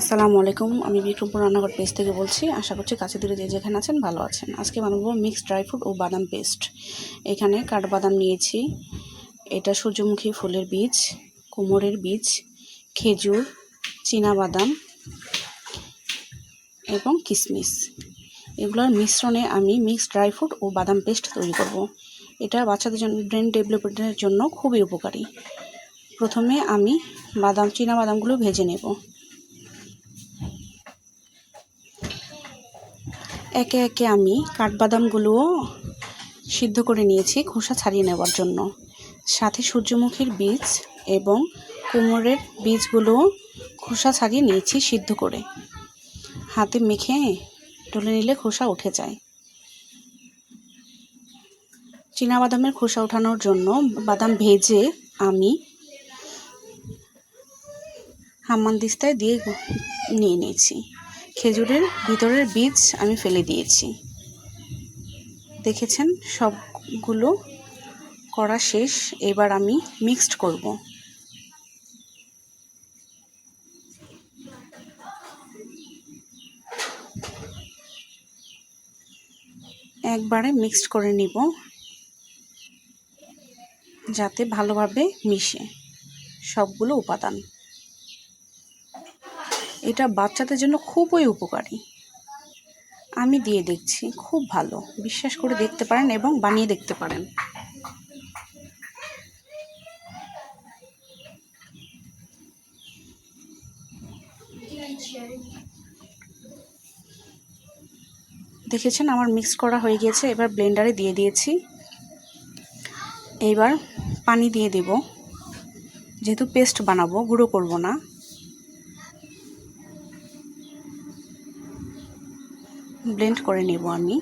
আসসালামু আলাইকুম, আমি বিক্রমপুর রান্নাঘর পেজ থেকে বলছি, আশা করছি কাছে দূরে যে যেখানে আছেন ভালো আছেন। আজকে বানাবো মিক্সড ড্রাই ফ্রুট ও বাদাম পেস্ট এখানে কাঠবাদাম নিয়েছি, এটা সূর্যমুখী ফুলের বীজ, কোমরের বীজ, খেজুর বাদাম এবং কিশমিশ এগুলোর মিশ্রণে আমি মিক্সড ড্রাই ফ্রুট ও বাদাম পেস্ট তৈরি করব। এটা বাচ্চাদের জন্য ব্রেন ডেভেলপমেন্টের জন্য খুবই উপকারী। প্রথমে আমি বাদাম বাদামগুলো ভেজে নেব। একে একে আমি কাঠবাদামগুলোও সিদ্ধ করে নিয়েছি খোসা ছাড়িয়ে নেওয়ার জন্য। সাথে সূর্যমুখীর বীজ এবং কুমড়ের বীজগুলোও খোসা ছাড়িয়ে নিয়েছি সিদ্ধ করে। হাতে মেখে তুলে নিলে খোসা উঠে যায়। বাদামের খোসা ওঠানোর জন্য বাদাম ভেজে আমি হাম্মানদিস্তায় দিয়ে নিয়ে নিয়েছি। খেজুরের ভিতরের বীজ আমি ফেলে দিয়েছি। দেখেছেন? সবগুলো করা শেষ। এবার আমি মিক্সড করব। একবারে মিক্সড করে নিব। যাতে ভালোভাবে মিশে সবগুলো উপাদান। এটা বাচ্চাদের জন্য খুবই উপকারী। আমি দিয়ে দেখছি, খুব ভালো। বিশ্বাস করে দেখতে পারেন এবং বানিয়ে দেখতে পারেন। দেখেছেন আমার মিক্স করা হয়ে গিয়েছে, এবার ব্লেন্ডারে দিয়ে দিয়েছি। এইবার পানি দিয়ে দেব। যেহেতু পেস্ট বানাবো, গুঁড়ো করব না। ব্লেন্ড করে নেব আমি।